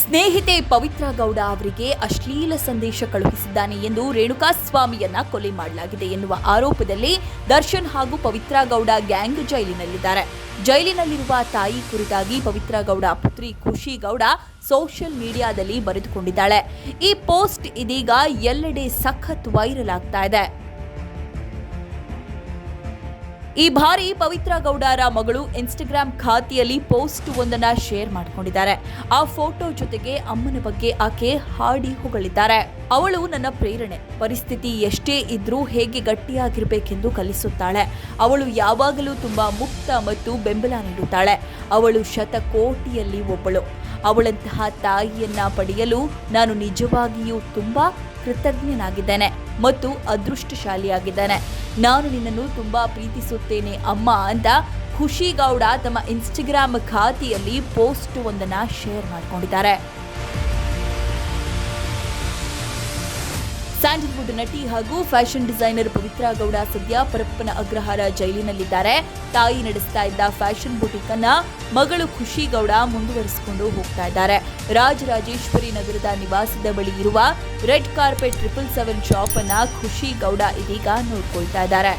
ಸ್ನೇಹಿತೆ ಪವಿತ್ರ ಗೌಡ ಅವರಿಗೆ ಅಶ್ಲೀಲ ಸಂದೇಶ ಕಳುಹಿಸಿದ್ದಾನೆ ಎಂದು ರೇಣುಕಾಸ್ವಾಮಿಯನ್ನ ಕೊಲೆ ಮಾಡಲಾಗಿದೆ ಎನ್ನುವ ಆರೋಪದಲ್ಲಿ ದರ್ಶನ್ ಹಾಗೂ ಪವಿತ್ರ ಗೌಡ ಗ್ಯಾಂಗ್ ಜೈಲಿನಲ್ಲಿದ್ದಾರೆ. ಜೈಲಿನಲ್ಲಿರುವ ತಾಯಿ ಕುರಿತಾಗಿ ಪವಿತ್ರ ಗೌಡ, ಪುತ್ರಿ ಖುಷಿ ಗೌಡ ಸೋಷಿಯಲ್ ಮೀಡಿಯಾದಲ್ಲಿ ಬರೆದುಕೊಂಡಿದ್ದಾಳೆ. ಈ ಪೋಸ್ಟ್ ಇದೀಗ ಎಲ್ಲೆಡೆ ಸಖತ್ ವೈರಲ್ ಆಗ್ತಾ ಇದೆ. ಈ ಬಾರಿ ಪವಿತ್ರ ಗೌಡರ ಮಗಳು ಇನ್ಸ್ಟಾಗ್ರಾಮ್ ಖಾತೆಯಲ್ಲಿ ಪೋಸ್ಟ್ ಒಂದನ್ನ ಶೇರ್ ಮಾಡಿಕೊಂಡಿದ್ದಾರೆ. ಆ ಫೋಟೋ ಜೊತೆಗೆ ಅಮ್ಮನ ಬಗ್ಗೆ ಆಕೆ ಹಾಡಿ ಹೊಗಳಿದ್ದಾರೆ. ಅವಳು ನನ್ನ ಪ್ರೇರಣೆ. ಪರಿಸ್ಥಿತಿ ಎಷ್ಟೇ ಇದ್ರೂ ಹೇಗೆ ಗಟ್ಟಿಯಾಗಿರಬೇಕೆಂದು ಕಲಿಸುತ್ತಾಳೆ. ಅವಳು ಯಾವಾಗಲೂ ತುಂಬಾ ಮುಕ್ತ ಮತ್ತು ಬೆಂಬಲ ನೀಡುತ್ತಾಳೆ. ಅವಳು ಶತಕೋಟಿಯಲ್ಲಿ ಒಬ್ಬಳು. ಅವಳಂತಹ ತಾಯಿಯನ್ನ ಪಡೆಯಲು ನಾನು ನಿಜವಾಗಿಯೂ ತುಂಬಾ ಕೃತಜ್ಞನಾಗಿದ್ದೇನೆ ಮತ್ತು ಅದೃಷ್ಟಶಾಲಿಯಾಗಿದ್ದೇನೆ. ನಾನು ನಿನ್ನನ್ನು ತುಂಬಾ ಪ್ರೀತಿಸುತ್ತೇನೆ, ಅಮ್ಮ ಅಂತ ಖುಷಿ ಗೌಡ ತಮ್ಮ ಇನ್ಸ್ಟಾಗ್ರಾಮ್ ಖಾತೆಯಲ್ಲಿ ಪೋಸ್ಟ್ ಒಂದನ್ನ ಶೇರ್ ಮಾಡಿಕೊಂಡಿದ್ದಾರೆ. ಸ್ಯಾಂಡಲ್ವುಡ್ ನಟಿ ಹಾಗೂ ಫ್ಯಾಷನ್ ಡಿಸೈನರ್ ಪವಿತ್ರ ಗೌಡ ಸದ್ಯ ಪರಪ್ಪನ ಅಗ್ರಹಾರ ಜೈಲಿನಲ್ಲಿದ್ದಾರೆ. ತಾಯಿ ನಡೆಸ್ತಾ ಇದ್ದ ಫ್ಯಾಷನ್ ಬುಟಿಕ್ ಅನ್ನ ಮಗಳು ಖುಷಿ ಗೌಡ ಮುಂದುವರಿಸಿಕೊಂಡು ಹೋಗ್ತಾ ಇದ್ದಾರೆ. ರಾಜರಾಜೇಶ್ವರಿ ನಗರದ ನಿವಾಸದ ಬಳಿ ಇರುವ red carpet triple seven shop ಅನ್ನ ಖುಷಿ ಗೌಡ ಇದೀಗ ನೋಡ್ಕೊಳ್ತಾ ಇದ್ದಾರೆ.